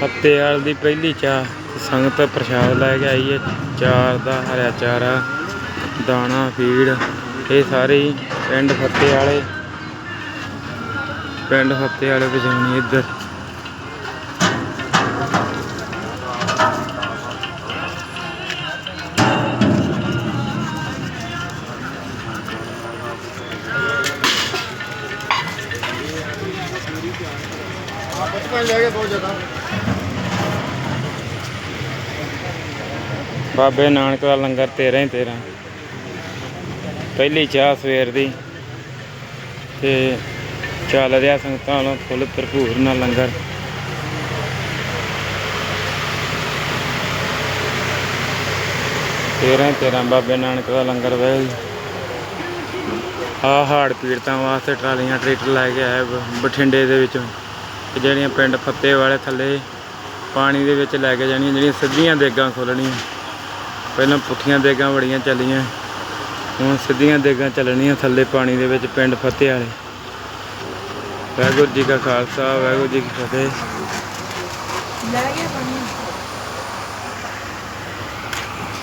ਫਤਿਆਲ ਦੀ ਪਹਿਲੀ ਚਾਹ ਸੰਗਤ ਪ੍ਰਸ਼ਾਦ ਲੈ ਕੇ ਆਈ ਹੈ। ਚਾਰ ਦਾ ਹਰਿਆ ਚਾਰਾ, ਦਾਣਾ, ਫੀਡ, ਇਹ ਸਾਰੇ ਹੀ ਪਿੰਡ ਫੱਤੇ ਵਾਲੇ ਪਿੰਡ ਫੱਤੇ ਵਾਲੇ ਵਜਾਉਣੀ ਇੱਧਰ। ਬਾਬੇ ਨਾਨਕ ਦਾ ਲੰਗਰ 13 ਹੀ 13 ਪਹਿਲੀ ਚਾਹ ਸਵੇਰ ਦੀ। ਤੇ ਚੱਲ ਰਿਹਾ ਸੰਗਤਾਂ ਵੱਲੋਂ ਫੁੱਲ ਭਰਪੂਰ ਨਾਲ ਲੰਗਰ। ਤੇਰਾ ਤੇਰਾ, ਬਾਬੇ ਨਾਨਕ ਦਾ ਲੰਗਰ ਵੈ। ਆ ਹਾੜ ਪੀੜਤਾਂ ਵਾਸਤੇ ਟਰਾਲੀਆਂ, ਟਰੈਕਟਰ ਲੈ ਕੇ ਆਇਆ ਬਠਿੰਡੇ ਦੇ ਵਿੱਚੋਂ। ਤੇ ਜਿਹੜੀਆਂ ਪਿੰਡ ਫੱਤੇ ਵਾਲੇ ਥੱਲੇ ਪਾਣੀ ਦੇ ਵਿੱਚ ਲੈ ਕੇ ਜਾਣੀਆਂ, ਜਿਹੜੀਆਂ ਸਿੱਧੀਆਂ ਦੇਗਾਂ ਖੋਲਣੀਆਂ ਪਹਿਲਾਂ ਪੁੱਠੀਆਂ ਦੇਗਾਂ ਬੜੀਆਂ ਚੱਲੀਆਂ, ਹੁਣ ਸਿੱਧੀਆਂ ਦੇਗਾਂ ਚੱਲਣੀਆਂ ਥੱਲੇ ਪਾਣੀ ਦੇ ਵਿੱਚ ਪਿੰਡ ਫਤਿਹ ਵਾਲੇ। ਵਾਹਿਗੁਰੂ ਜੀ ਕਾ ਖਾਲਸਾ, ਵਾਹਿਗੁਰੂ ਜੀ ਕੀ ਫਤਿਹ। ਲੈ ਗਿਆ ਪਾਣੀ।